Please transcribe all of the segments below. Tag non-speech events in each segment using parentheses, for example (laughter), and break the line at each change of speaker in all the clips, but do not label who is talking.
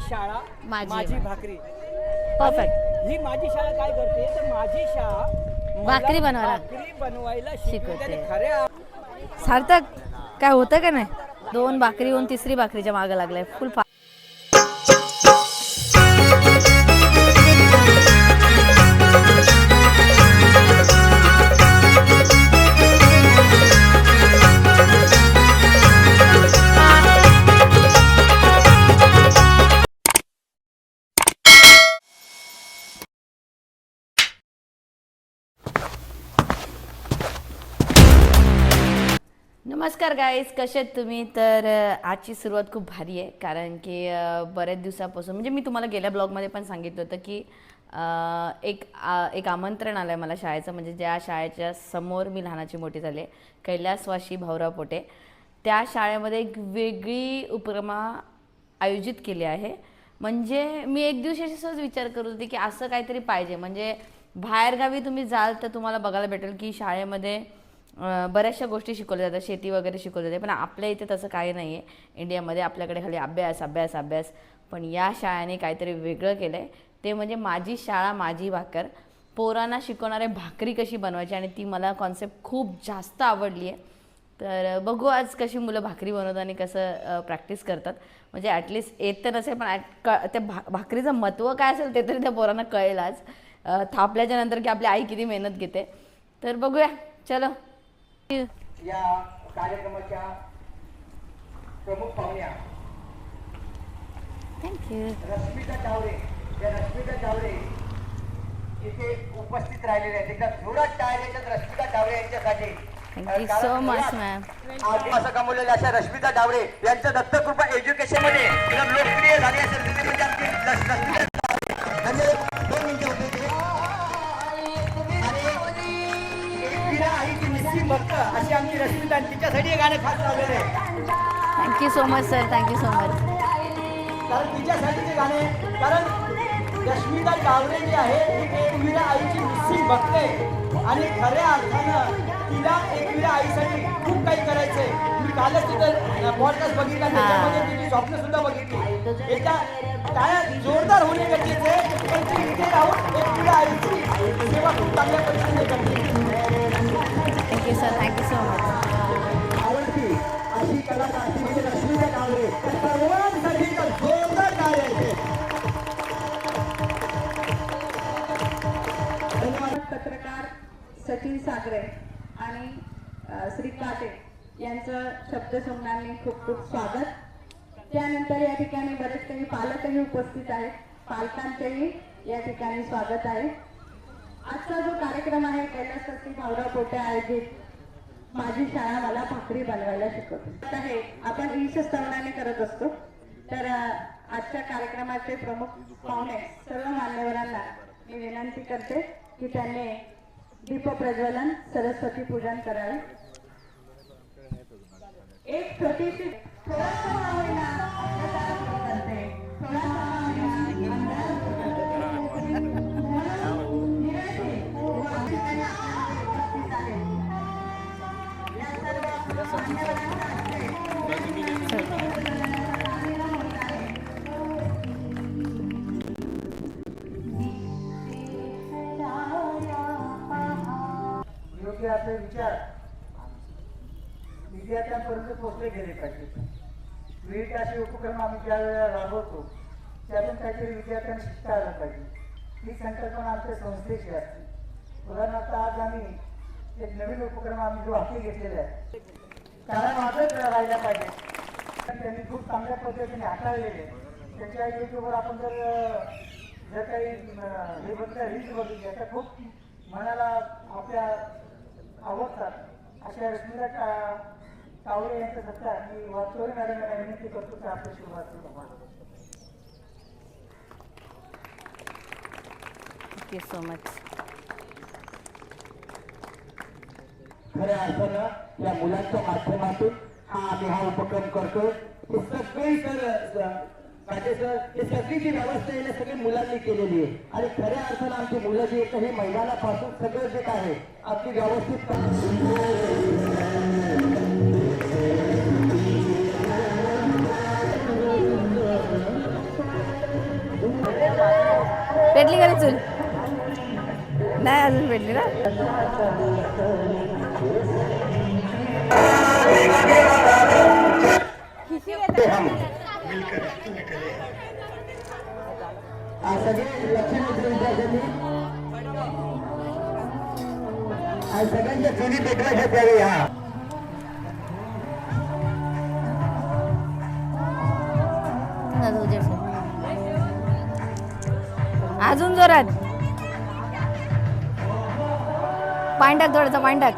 शाळा
माझी
माझी
भाकरी.
भाकरी
Perfect.
ही माझी शाळा काय करते तर माझी शाळा मला
भाकरी बनवायला.
भाकरी बनवायला शिकवते
शिकवते.
आणि खऱ्या
सार्थक काय होतं का नाही दोन भाकरी होऊन तिसरी भाकरीच्या मागं लागलाय फुल फा नमस्कार गाईज कसे आहेत तुम्ही? तर आजची सुरुवात खूप भारी आहे कारण की बऱ्याच दिवसापासून म्हणजे मी तुम्हाला गेल्या ब्लॉगमध्ये पण सांगितलं होतं की एक आ- एक आमंत्रण आलं आहे मला शाळेचं म्हणजे ज्या शाळेच्या समोर मी लहानाची मोठी झाली आहे कैलासवाशी भाऊराव पोटे. त्या शाळेमध्ये एक वेगळी उपक्रमा आयोजित केली आहे. म्हणजे मी एक दिवशी असंच विचार करत होती की असं काहीतरी पाहिजे. म्हणजे बाहेरगावी तुम्ही जाल तर तुम्हाला बघायला भेटेल की शाळेमध्ये बऱ्याचशा गोष्टी शिकवल्या जातात शेती वगैरे शिकवली जाते पण आपल्या इथे तसं काही नाही आहे इंडियामध्ये आपल्याकडे खाली अभ्यास अभ्यास अभ्यास. पण या शाळेने काहीतरी वेगळं केलं आहे ते म्हणजे माझी शाळा माझी भाकर. पोरांना शिकवणारे भाकरी कशी बनवायची आणि ती मला कॉन्सेप्ट खूप जास्त आवडली आहे तर बघू आज कशी मुलं भाकरी बनवतात आणि कसं प्रॅक्टिस करतात. म्हणजे ॲटलिस्ट येत तर नसेल पण ॲट क त्या भा भाकरीचं महत्त्व काय असेल ते तरी त्या पोरांना कळेल आज. थापल्याच्या नंतर की आपली आई किती मेहनत घेते. तर बघूया. चलो.
या कार्यक्रमाच्या प्रमुख पाहुण्या.
Thank you
Rashmita Chaware. या रश्मिता चावरे इथे उपस्थित राहिलेले आहेत. एकदा जोरात टाळ्या देतात रश्मिता चावरे यांच्यासाठी.
सो मच
मुळात
मॅम
आधी असं कमवलेल्या अशा रश्मिता डावरे यांचं दत्तकृपा एज्युकेशनमध्ये. लोकप्रिय झाली असेल. आईची निस्सी भक्त अशी आमची रश्मिता आणि तिच्यासाठी हे गाणं खास लावलेलं आहे.
Thank you so much sir thank you so much
कारण तिच्यासाठी ते गाणे कारण रश्मिता डावरे जी आहे एकविरा आईची भक्त आहे. आणि खऱ्या अर्थानं तिला एकविरा आईसाठी खूप काही करायचंय. मी कालच तिथं पॉडकास्ट बघितला त्याच्यामध्ये तिची स्वप्न सुद्धा बघितली. याच्या टाळ्या जोरदार होणे गरजेचे आहे पण ती इथे राहून एकविरा आईची सेवा खूप चांगल्या पद्धतीने करते.
Thank you sir thank you so much
पत्रकार सचिन सागरे आणि श्री काटे यांचं शब्दसंज्ञांनी खूप खूप स्वागत. त्यानंतर या ठिकाणी बरेच काही पालकही उपस्थित आहेत. पालकांचेही या ठिकाणी स्वागत आहे. आजचा जो कार्यक्रम आहे कैलासवस्ती भावराव पोटे आयोजित माझी शाळा मला भाकरी बनवायला शिकवते. आहे आपण ई संस्थानाने करत असतो. तर आजच्या कार्यक्रमाचे प्रमुख पाहुणे सर्व मान्यवरांना मी विनंती करते की त्यांनी दीप प्रज्वलन सरस्वती पूजन करावे. एक छोटीशी थोडासा होईना, करते. थोडासा
विद्यार्थ्यांपर्यंत पोहोचले गेले पाहिजे. विविध असे उपक्रम आम्ही ज्या वेळेला राबवतो त्यातून काहीतरी विद्यार्थ्यांना शिकता आलं पाहिजे. ही संकल्पना आमच्या संस्थेची असते उदाहरणार्थ आज आम्ही एक नवीन उपक्रम आम्ही जो हाती घेतलेला आहे कारण वाजत राहिला पाहिजे. त्यांनी खूप चांगल्या पद्धतीने हाताळलेले आहे. त्यांच्या युट्यूबवर आपण जर जर काही हे बघितलं रील्स बघितल्या तर खूप मनाला आपल्या आवडतात. अशा रश्मीला तावडे यांचं सत्कार मी वाचोरी मॅडम विनंती करतो की आपल्या सुरुवात.
थँक्यू सो मच
खऱ्या अर्थानं या मुलांच्या माध्यमातून हा आम्ही हा उपक्रम करतो हे सगळी सर पाटील सर हे सगळी जी व्यवस्था आहे ना सगळी मुलांनी केलेली आहे. आणि खऱ्या अर्थानं आमची मुलं जी आहेत हे मैदानापासून सगळं जे काय आहे अगदी व्यवस्थित
पेटली का रे चूल? नाही अजून भेटली ना?
सगळ्यांच्या चुली पेटवायच्या हा.
पाणी टाक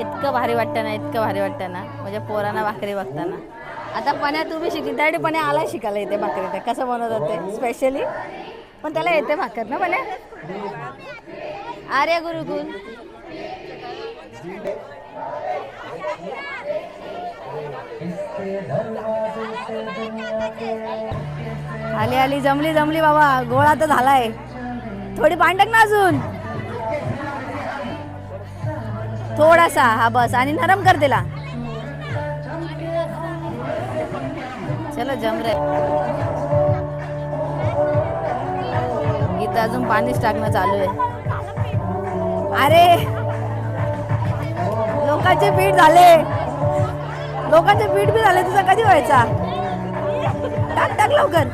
इतकं भारी वाटतं ना इतकं भारी वाटतं ना. म्हणजे पोरांना भाकरी बघताना. आता पण्या तुम्ही शिकली त्यासाठी पण्या आला शिकायला येते भाकरी ते. कसं बनवतात ते? स्पेशली पण त्याला येते भाकर ना पण्या? आर्य गुरुकुल. आली आली जमली जमली बाबा. गोळा तर झालाय. थोडी पाणी ना अजून? थोडासा. हा बस. आणि नरम कर तिला. चलो जम रे. इथं अजून पाणीच टाकणं चालू आहे. अरे! लोकांचे पीठ झाले. लोकांचे पीठ बी झाले तुझा कधी व्हायचा? टाक टाक लवकर.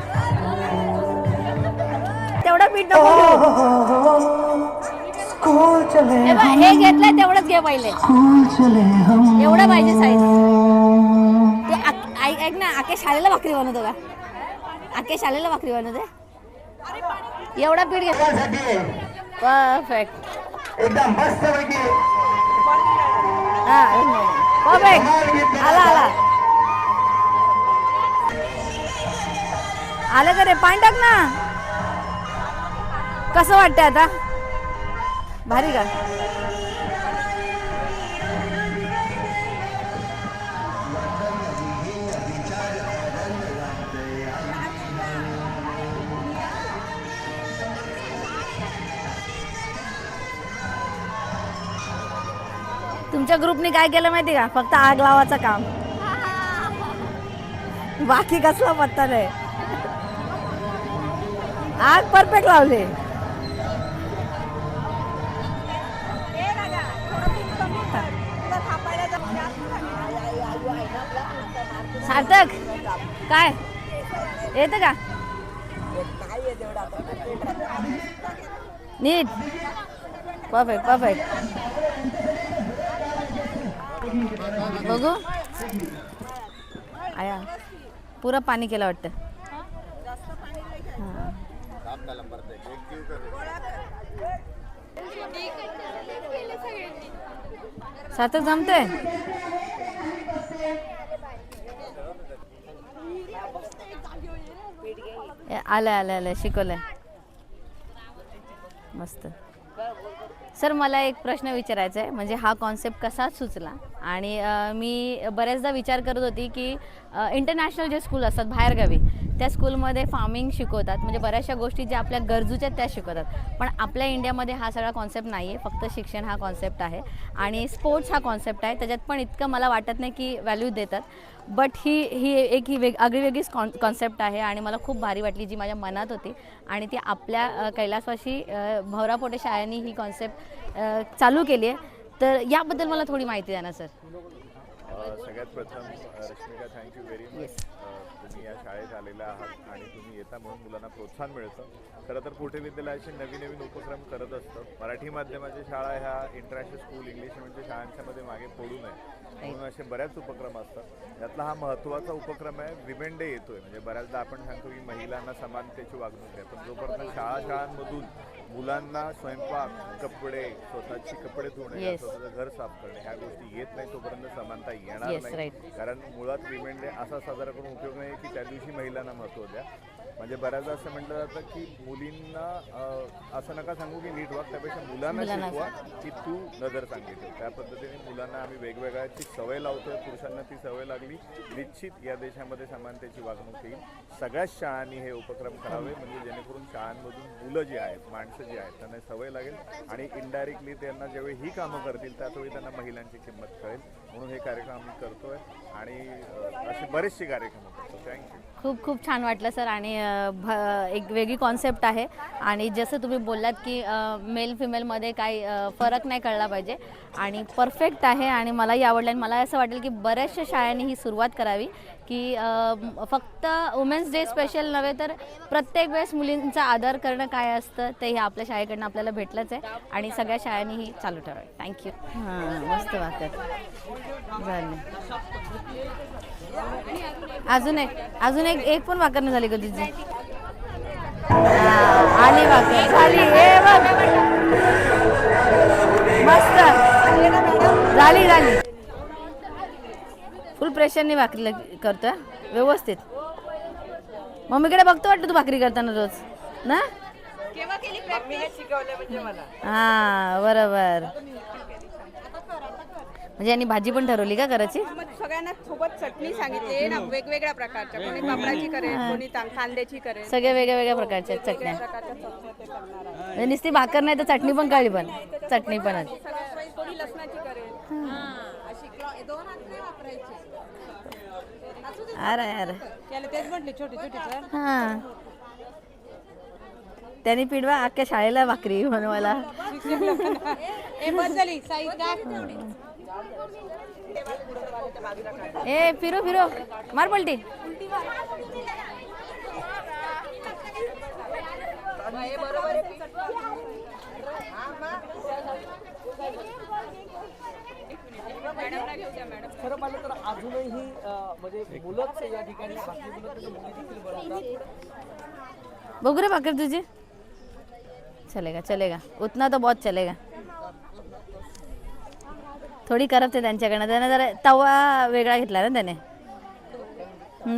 पीठ नको घेऊ. हे बघ, हे घेतलंय तेवढंच घे पहिले. एवढं पाहिजे साईज ते आक- ऐक ऐक ना आके शाळेला भाकरी बनवतो का? आके शाळेला भाकरी बनवते? एवढा पीठ घे
त्यासाठी
परफेक्ट
एकदम मस्त पैकी.
हा परफेक्ट आला आला. आलं का रे पाणी टाक ना. कसं वाटतं आता? भारी का? तुमच्या ग्रुपने काय केलं माहिती का? फक्त आग लावायचं काम. बाकी कसला पत्ता नाही. आग परफेक्ट लावले. सार्थक काय? येतं का? नीट. परफेक्ट परफेक्ट बघू. आया. पुरं पाणी केलं वाटतं. सार्थक जमतंय? आलं आलं आलं शिकवलंय. मस्त. सर मला एक प्रश्न विचारायचा आहे. म्हणजे हा कॉन्सेप्ट कसा सुचला? आणि मी बऱ्याचदा विचार करत होती की इंटरनॅशनल जे स्कूल असतात बाहेरगावी त्या स्कूलमध्ये फार्मिंग शिकवतात. म्हणजे बऱ्याचशा गोष्टी ज्या आपल्या गरजूच्या आहेत त्या शिकवतात. पण आपल्या इंडियामध्ये हा सगळा कॉन्सेप्ट नाही आहे फक्त शिक्षण हा कॉन्सेप्ट आहे. आणि स्पोर्ट्स हा कॉन्सेप्ट आहे. त्याच्यात पण इतकं मला वाटत नाही की व्हॅल्यू देतात. बट ही ही एक ही वेग आगळी वेगळीच कॉन कॉन्सेप्ट आहे आणि मला खूप भारी वाटली जी माझ्या मनात होती. आणि ती आपल्या अ, कैलासवासी अ, भवरापोटे शाळांनी ही कॉन्सेप्ट चालू केली आहे. तर याबद्दल मला थोडी माहिती द्या ना सर
सगळ्यात प्रथम रश्मिका थँक्यू व्हेरी मच तुम्ही या शाळेत आलेला आहात आणि तुम्ही येता म्हणून मुलांना प्रोत्साहन मिळतं. खरं तर पुढे विद्यालयाचे नवीन नवीन उपक्रम करत असतं. मराठी माध्यमाच्या शाळा ह्या इंटरनॅशनल स्कूल इंग्लिश मिडियमच्या शाळांच्या मध्ये मागे पडू नये. म्हणून असे बऱ्याच उपक्रम असतात. यातला हा महत्त्वाचा उपक्रम आहे विमेन डे येतोय. म्हणजे बऱ्याचदा आपण सांगतो की महिलांना समानतेची वागणूक आहे. पण जोपर्यंत शाळा शाळांमधून मुलांना स्वयंपाक कपडे स्वतःची कपडे धुणे. स्वतःचं घर साफ करणे ह्या गोष्टी येत नाही तोपर्यंत समानता येणार नाही. कारण मुळात विमेन डे असा साजरा करून उपयोग नाही की त्या दिवशी महिलांना महत्त्व द्या. म्हणजे बऱ्याचदा असं म्हटलं जातं की मुलींना असं नका सांगू की नीट वाग त्यापेक्षा मुलांना शिकवा की तू नजर ठेव त्या पद्धतीने मुलांना आम्ही वेगवेगळ्याची सवय लावतोय पुरुषांना ती सवय लागली. निश्चित या देशामध्ये समानतेची वागणूक येईल. सगळ्याच शाळांनी हे उपक्रम करावे म्हणजे जेणेकरून शाळांमधून मुलं जी आहेत माणसं जी आहेत त्यांना सवय लागेल आणि इनडायरेक्टली त्यांना ज्यावेळी ही कामं करतील त्याचवेळी त्यांना महिलांची किंमत कळेल.
म्हणून हे कार्यक्रम आम्ही करतोय आणि असे बरेचसे कार्यक्रम होतात थँक्यू
खूप खूप छान वाटलं सर. आणि भ- एक वेगळी कॉन्सेप्ट आहे. आणि जसं तुम्ही बोललात की मेल फिमेलमध्ये काही फरक नाही कळला पाहिजे. आणि परफेक्ट आहे. आणि मलाही आवडलं. आणि मला असं वाटेल की बऱ्याचशा शाळांनी ही सुरुवात करावी की फक्त वुमेन्स डे स्पेशल नव्हे तर प्रत्येक वेळेस मुलींचा आदर करणं काय असतं ते हे आपल्या शाळेकडनं आपल्याला भेटलंच आहे. आणि सगळ्या शाळांनी ही चालू ठेवावी. थँक्यू हां मस्त वाटत. झालं. अजून एक अजून एक एक पण वाकर नाही झाली का तुझी आली वाकर झाली हे बघ. मस्त. झाली झाली. फुल प्रेशरने भाकरी करतोय? व्यवस्थित. मम्मीकडे बघतो वाटतं तू भाकरी करताना रोज. ना? हा बरोबर. म्हणजे यांनी भाजी पण ठरवली का करायची?
मग सगळ्यांना सोबत चटणी सांगितली. ना वेगवेगळ्या प्रकारच्या. कोणी पापडाची करेल कोणी तां- कांद्याची करेल.
सगळ्या वेगळ्या वेगळ्या प्रकारच्या आहेत चटण्या.
प्रकारच्या चटण्या ते करणार आहे.
म्हणजे नुसती भाकर नाही तर चटणी पण काढली पण. चटणी पण आहे.
सगळ्या- कोणी लसणाची करेल. अशी दोन हात नाही वापरायचे.
अरे अरे.
त्याला तेच म्हटले छोटी छोटी सर
हा. त्यांनी पिडवा अख्ख्या शाळेला भाकरी बनवायला.
ए बस झाली. साई काय
ए फिरो फिरो. मार पलटी.
खरं पाहिलं तर अजूनही म्हणजे मुलंच या ठिकाणी
बघू रे भाकर तुझी. चलेगा चलेगा. उतना तो बहुत चलेगा. थोडी करपते त्यांच्याकडनं. त्याने जरा तवा वेगळा घेतला ना त्याने.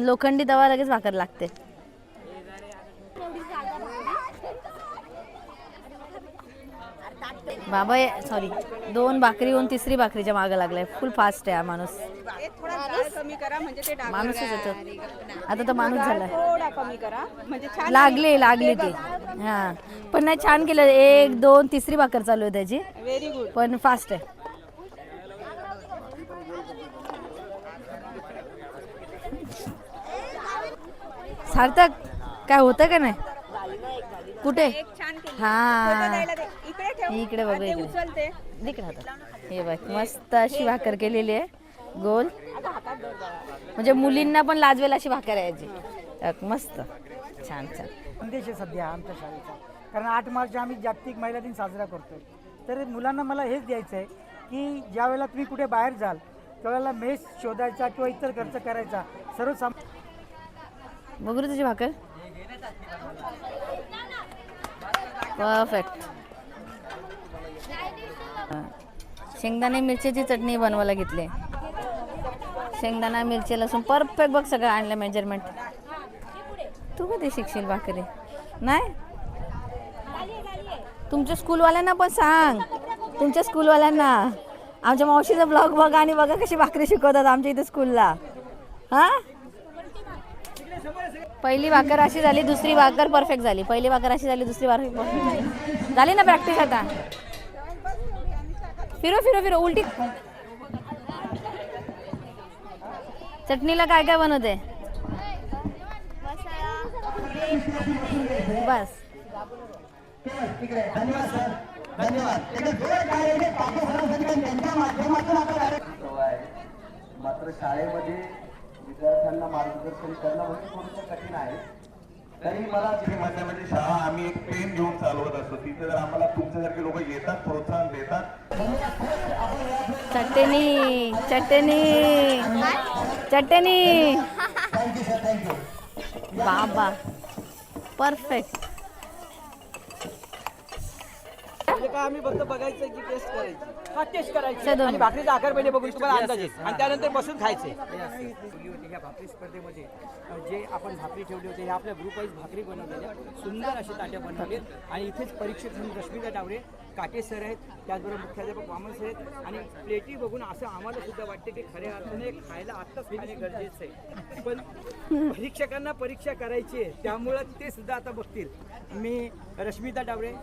लोखंडी तवा लगेच भाकर लागते. बाबा सॉरी दोन भाकरी होऊन तिसरी भाकरीच्या मागं लागलाय. फुल फास्ट आहे हा माणूस.
डाळ
माणूसच येतो आता तर माणूस झालाय
छान
लागली लागली ती. हा. पण नाही छान केलं. एक दोन तिसरी भाकर चालू आहे त्याची. पण फास्ट आहे. सार्थक काय होतं का नाही? कुठे?
छान केली.
हा.
द्यायला दे. इकडे ठेव.
इकडे बघ
ते
इकडे.
उचलते.
इकडे हातात. हे बघ मस्त अशी भाकर केलेली आहे. गोल. म्हणजे मुलींना पण लाजवेल अशी भाकर आहे याची अक, मस्त. छान छान.
संदेश आहे सध्या आमच्या शाळेचा. कारण आठ मार्च आम्ही जागतिक महिला दिन साजरा करतोय. तर मुलांना मला हेच द्यायचं आहे की ज्या वेळेला तुम्ही कुठे बाहेर जाल त्यावेळेला मेस शोधायचा किंवा इतर खर्च करायचा सर्वसाम
बघू तुझी भाकर. परफेक्ट शेंगदाणे मिरचीची चटणी बनवायला घेतली. शेंगदाणा मिरची लसूण परफेक्ट बघ सगळं आणलं मेजरमेंट तू कधी शिकशील भाकरी? नाही? तुमच्या स्कूलवाल्यांना पण सांग. तुमच्या स्कूलवाल्यांना आमच्या मावशीचा ब्लॉग बघा आणि बघा कशी भाकरी शिकवतात आमच्या इथे स्कूलला हां? पहिली भाकर अशी झाली दुसरी भाकर परफेक्ट झाली. पहिली भाकर अशी झाली दुसरी भाकर परफेक्ट झाली. झाली ना प्रॅक्टिस आता? फिरो फिरो फिरो उलटी. चटणीला काय काय बनवते बस.
धन्यवाद
मात्र शाळेमध्ये विद्यार्थ्यांना मार्गदर्शन करणं म्हणजे थोडंसं कठीण आहे.
तरी मला तिथे माझ्या म्हणजे शाळा आम्ही एक पेन घेऊन चालवत असतो. तिथे जर आम्हाला तुमच्यासारखे लोक येतात प्रोत्साहन देतात.
चटणी चटणी चटणी. बाबा. परफेक्ट
म्हणजे काय आम्ही फक्त बघायचं की टेस्ट करायची. हा टेस्ट करायची. आणि भाकरीचा आकार पहिले बघून तुम्हाला अंदाज येईल. आणि त्यानंतर बसून खायचे
ठेवली होती ह्या भाकरी स्पर्धेमध्ये जे आपण भाकरी ठेवली होती ह्या आपल्या ग्रुप वाईज भाकरी बनवलेल्या सुंदर अशी ताट्या बनवलीत. आणि इथेच परीक्षक म्हणून रश्मिका टावरे काटे सर आहेत त्याचबरोबर मुख्याध्यापक वामन सर आहेत. आणि प्लेटी बघून असं आम्हाला सुद्धा वाटते की खऱ्या अर्थाने खायला आत्ताच खाणे गरजेचं आहे. पण परीक्षकांना परीक्षा करायची आहे त्यामुळं ते सुद्धा आता बघतील. मी रश्मिता टावरे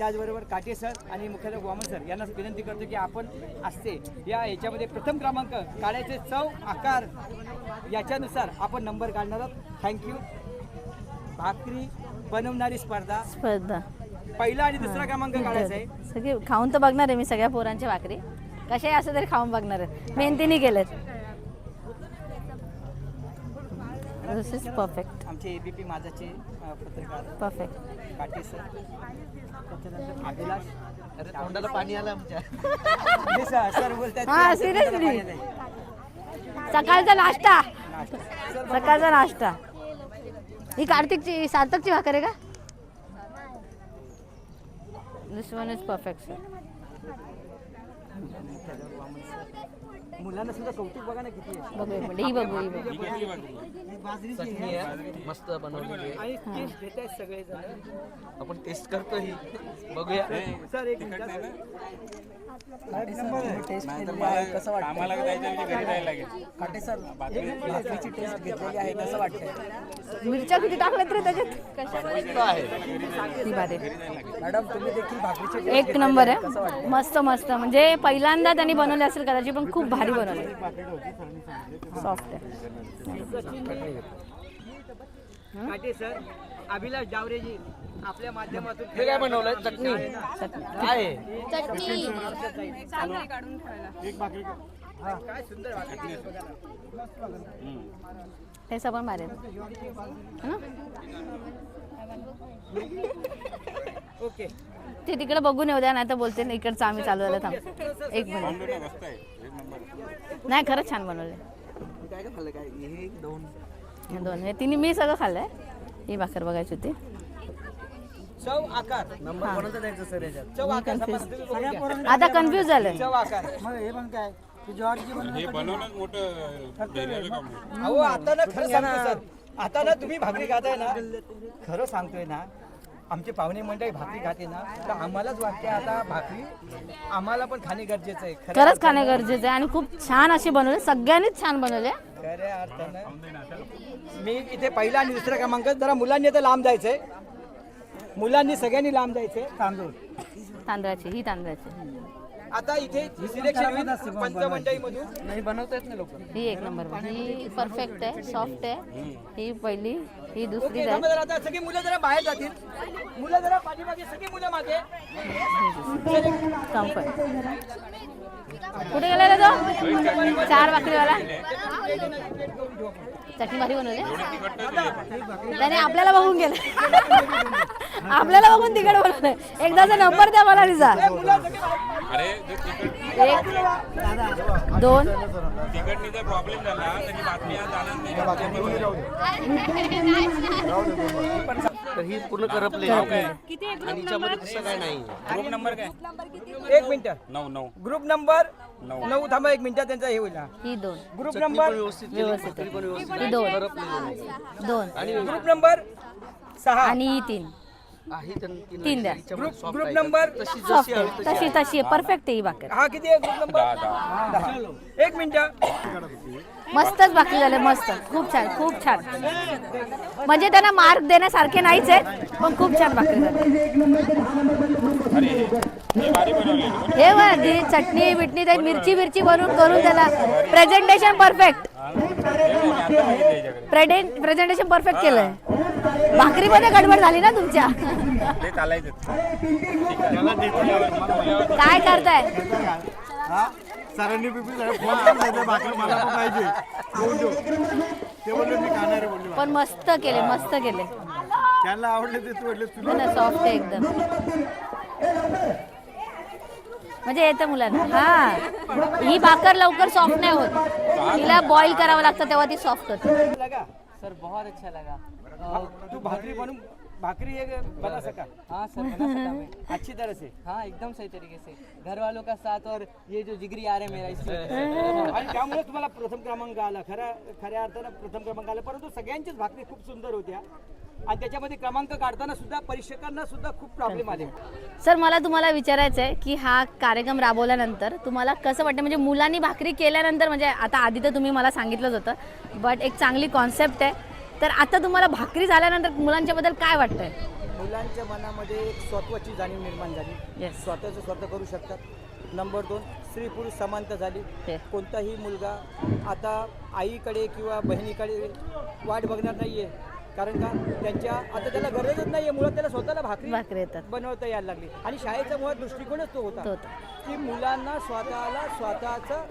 त्याचबरोबर काटे सर आणि मुख्याध्यापक वामन सर यांना विनंती करतो की आपण असते. या याच्यामध्ये प्रथम क्रमांक काढायचे चव आकार याच्यानुसार आपण नंबर काढणार आहोत. थँक्यू भाकरी बनवणारी स्पर्धा.
स्पर्धा.
पहिला आणि दुसरा क्रमांक काढायचा आहे.
सगळे खाऊन तर बघणार आहे मी सगळ्या पोरांची भाकरी. कशाही असं तरी खाऊन बघणार आहे मेहनतीने केलेत. दिस इज परफेक्ट
आमचे एबीपी माझाचे पत्रकार.
परफेक्ट
काटे सर. त्याच्यानंतर अभिलाष.
अरे तोंडाला पाणी आलं आमच्या.
हे सर सर बोलतात
हा सिरियसली सकाळचा नाश्ता. सकाळचा नाश्ता. ही कार्तिकची सार्थकची भाकर आहे का? This one is perfect sir
मुलांना सुद्धा कौतुक बघा ना किती आहे.
बघू ही बघू. ही बघू.
चटणी आहे. मस्त बनवलेली आहे.
आणि टेस्ट घेत आहेत सगळे जण
आपण टेस्ट करतो ही. बघूया.
सर एक मिनिट सर.
टेस्ट केलेली आहे. कसं वाटतं काटे. सर भाकरीची टेस्ट घेतलेली आहे कसं वाटतंय?
मिरच्या किती टाकल्यात रे त्याच्यात? ही आहे.
मॅडम तुम्ही देखील भाकरीची
एक नंबर आहे. मस्त मस्त. म्हणजे पहिल्यांदा त्यांनी बनवले असेल कदाचित पण खूप भारी बनवले. सॉफ्ट आहे.
सर अभिलाष जावरेजी आपल्या माध्यमातून
हे काय बनवलंय? चटणी. काय?
भाकरी
पण. है. ना?
ओके.
ते तिकडे बघून येऊ द्या नाही तर बोलते ना इकडचं आम्ही चालू झालं थांब. एक मिनिट. नाही खरंच छान बनवले
काय काय खाल्लं? काय हे दोन?
हे दोन. हे तिन्ही मी सगळं खाल्लंय. ही भाकर बघायची होती.
चव आकार.
नंबर कोणाचा द्यायचा सर याच्यात?
चव आकार.
confused.
समजा तुम्ही बघून घ्या.
आता कन्फ्युज झालं
चव आकार.
मग हे पण काय?
आता ना खरं सांगतो सर. आता ना तुम्ही भाकरी खाताय ना खरं सांगतोय ना आमचे पाहुणे मंडळी भाकरी खाते ना तर आम्हालाच वाटते आता भाकरी आम्हाला पण खाणे गरजेचं आहे. खरं
खरंच खाणे गरजेचं आहे आणि खूप छान अशी बनवले सगळ्यांनीच छान बनवले.
खऱ्या अर्थानं. मी इथे पहिला आणि दुसरा क्रमांक जरा मुलांनी आता लांब जायचंय. मुलांनी सगळ्यांनी लांब जायचंय. तांदूळ.
तांदळाची ही तांदळाची.
आता इथे सिलेक्शन पंचमंडळीमधून
नाही बनवता येत नाही लोक
ही एक नंबर ही परफेक्ट आहे सॉफ्ट आहे. ही पहिली ही दुसरी
थांबा जरा आता सगळी मुलं जरा बाहेर जातील. मुलं जरा पाठीमागे सगळी मुलं मागे.
कम्फर्ट कुठे गेला रे तो? चार भाकरीवाला. चटणी भारी बनवली. त्याने आपल्याला बघून गेलं. आपल्याला बघून तिकडे बनवलंय. एकदाचा नंबर द्या मला तिचा. एक दोन. (laughs)
तर ही पूर्ण करपलेली आहे. आणि हिच्यामध्ये तसं काय नाही.
ग्रुप नंबर काय? एक मिनिट. नऊ नऊ. ग्रुप नंबर नऊ. थांबा एक मिनिट त्यांचा हे होईल हा.
ही दोन.
ग्रुप
चटणी पण
नंबर
व्यवस्थित केली,
व्यवस्थित.
भाकरी पण व्यवस्थित
ही दोन.
करपलेली नाही.
दोन.
आणि
ग्रुप नंबर सहा.
आणि ही तीन.
तीन
द्या.
ग्रुप. नंबर
सॉफ्ट आहे.
तशी
तशी परफेक्ट आहे. ही भाकर
हा किती आहे ग्रुप नंबर दहा एक मिनिट.
मस्तच भाकरी झाले मस्त. खूप छान खूप छान. म्हणजे त्यांना मार्क देण्यासारखे नाहीच आहे पण खूप छान भाकरी झाली. हे बघ ती चटणी बिटणी ते मिरची मिरची बनवून करून त्याला प्रेझेंटेशन परफेक्ट प्रेझेंटेशन परफेक्ट केलंय. भाकरीमध्ये गडबड झाली ना तुमच्या? काय करताय?
सरांनी पण भाकरी मला पण पाहिजे. ते बोलले मी खाणार आहे बोलले
पण मस्त केले मस्त केले.
त्यांना आवडले ते
सॉफ्ट आहे एकदम. म्हणजे येतं मुलांना. हा. ही भाकर लवकर सॉफ्ट नाही होत. तिला बॉईल करावं लागतं तेव्हा ती सॉफ्ट होते.
सर बहुत अच्छा लगा।
तू भाकरी बनून भाकरी एक बना सका।
हाँ सर बना सका मैं। (laughs)
अच्छी तरह से।
हाँ एकदम सही तरीके से। घर वालों का साथ और ये जो जिगरी यार है मेरा इसलिए
आणि (laughs) त्यामुळे तुम्हाला प्रथम क्रमांक आला. खऱ्या खऱ्या अर्थानं प्रथम क्रमांक आला. परंतु सगळ्यांच्याच भाकरी खूप सुंदर होत्या. आणि त्याच्यामध्ये क्रमांक काढताना सुद्धा परीक्षकांना सुद्धा खूप प्रॉब्लेम आले.
सर मला तुम्हाला विचारायचं आहे की हा कार्यक्रम राबवल्यानंतर तुम्हाला कसं वाटतं? म्हणजे मुलांनी भाकरी केल्यानंतर म्हणजे आता आधी तर तुम्ही मला सांगितलंच होतं बट एक चांगली कॉन्सेप्ट आहे. तर आता तुम्हाला भाकरी झाल्यानंतर मुलांच्या बद्दल काय वाटतंय?
मुलांच्या मनामध्ये एक स्वत्वाची जाणीव निर्माण झाली.
Yes.
स्वतःचं स्वतः करू शकतात. नंबर दोन स्त्री पुरुष समानता झाली. कोणताही मुलगा आता आईकडे किंवा बहिणीकडे वाट बघणार नाहीये. कारण का? त्यांच्या आता त्याला गरजच नाहीये. मुळात त्याला स्वतःला भाकरी
भाकरी येतात.
बनवता यायला लागली. आणि शाळेचा मुळात दृष्टिकोनच तो होता.
तो होता.
की मुलांना स्वतःला स्वतःचं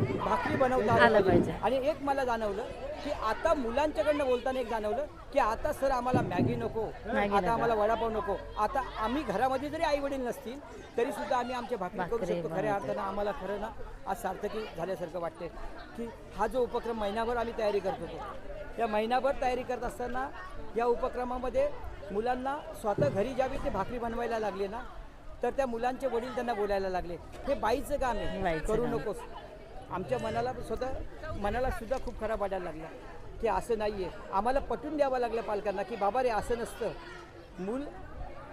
भाकरी बनवता
आलं पाहिजे.
आणि एक मला जाणवलं की आता मुलांच्याकडनं बोलताना एक जाणवलं की आता सर आम्हाला मॅगी नको आता. आम्हाला वडापाव नको. आता आम्ही घरामध्ये जरी आई वडील नसतील तरी सुद्धा आम्ही आमच्या भाकरी करू शकतो. खऱ्या अर्थानं आम्हाला खरं ना आज सार्थकी झाल्यासारखं वाटते की हा जो उपक्रम महिनाभर आम्ही तयारी करत होतो या महिनाभर तयारी करत असताना या उपक्रमामध्ये मुलांना स्वतः घरी ज्यावेळी ते भाकरी बनवायला लागले ना तर त्या मुलांचे वडील त्यांना बोलायला लागले. हे बाईचं काम आहे. करू. नकोस. आमच्या मनाला स्वतः मनाला सुद्धा खूप खराब वाटायला लागला. की असं नाही आहे आम्हाला पटवून द्यावं लागलं पालकांना की बाबा रे असं नसतं. मूल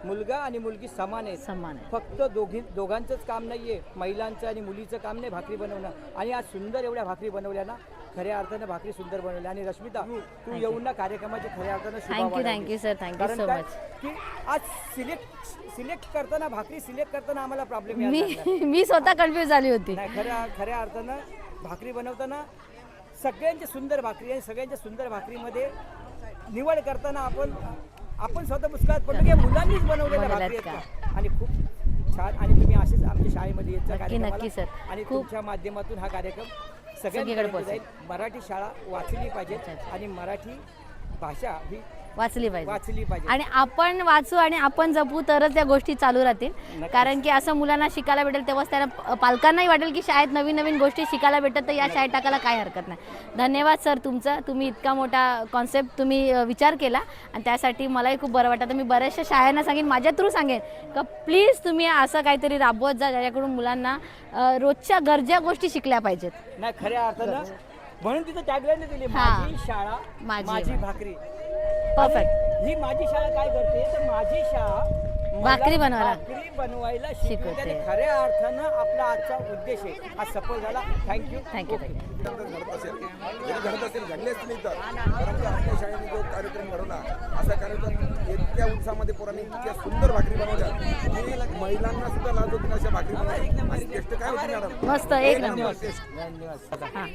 मुलगा आणि मुलगी समान आहेत.
समान आहे
फक्त दोघी दोघांचंच काम नाही आहे महिलांचं आणि मुलीचं काम नाही भाकरी बनवणं. आणि आज सुंदर एवढ्या भाकरी बनवल्या ना खऱ्या अर्थानं भाकरी सुंदर बनवल्या. आणि रश्मिता तू येऊन ना कार्यक्रमाची खऱ्या अर्थानं
thank you. Thank you sir thank you so much
की आज सिलेक्ट सिलेक्ट करताना भाकरी सिलेक्ट करताना आम्हाला प्रॉब्लेम
मी (laughs) मी स्वतः कन्फ्युज झाली होती.
नाही खऱ्या खऱ्या अर्थानं भाकरी बनवताना सगळ्यांची सुंदर भाकरी आणि सगळ्यांच्या सुंदर भाकरीमध्ये निवड करताना आपण आपण स्वतः पुस्तकात पडलो की मुलांनीच बनवलेल्या भाकरी आहेत आणि खूप छान आणि तुम्ही असेच आमच्या शाळेमध्ये येत जा
नक्की,
कार्यक्रमाला.
सर.
आणि
खूप-
तुमच्या माध्यमातून हा कार्यक्रम सगळ्यांकडे. जाईल मराठी शाळा वाचली पाहिजे आणि मराठी भाषा ही
वाचली पाहिजे.
वाचली पाहिजे.
आणि आपण वाचू आणि आपण जपू तरच त्या गोष्टी चालू राहतील. कारण की असं मुलांना शिकायला भेटेल तेव्हाच त्यांना पालकांनाही वाटेल की शाळेत नवीन नवीन गोष्टी शिकायला भेटतात तर या शाळेत टाकायला काय हरकत नाही. धन्यवाद सर तुमचं. तुम्ही इतका मोठा कॉन्सेप्ट तुम्ही अ, विचार केला. आणि त्यासाठी मलाही खूप बरं वाटतं तर मी बऱ्याचशा शाळांना सांगेन माझ्या थ्रू सांगेन का प्लीज तुम्ही असं काहीतरी राबवत जा ज्याच्याकडून मुलांना अ, रोजच्या गरजा गोष्टी शिकल्या पाहिजेत.
नाही खऱ्या अर्थानं म्हणून तिथं टॅगलाईन दिली
हा.
माझी शाळा
माझी
माझी भाकरी. आणि ही माझी शाळा काय करते? तर माझी शाळा मला
भाकरी बनवायला.
भाकरी बनवायला शिकवते.
शिकवते.
आणि खऱ्या अर्थानं आपला आजचा उद्देश आहे. हा सफल झाला. थँक्यू
थँक्यू थँक्यू
घडत असेल जरी घडत असेल घडले असतील तर परंतु आपल्या शाळेने जो कार्यक्रम घडवला असा कार्यक्रम इतक्या उत्साहामध्ये पोरांनी इतक्या सुंदर भाकरी बनवल्या. की महिलांना सुद्धा लाज होती अशा भाकरी बनवल्या टेस्ट काय होती मॅडम?
मस्त एक नंबर.
धन्यवाद
हां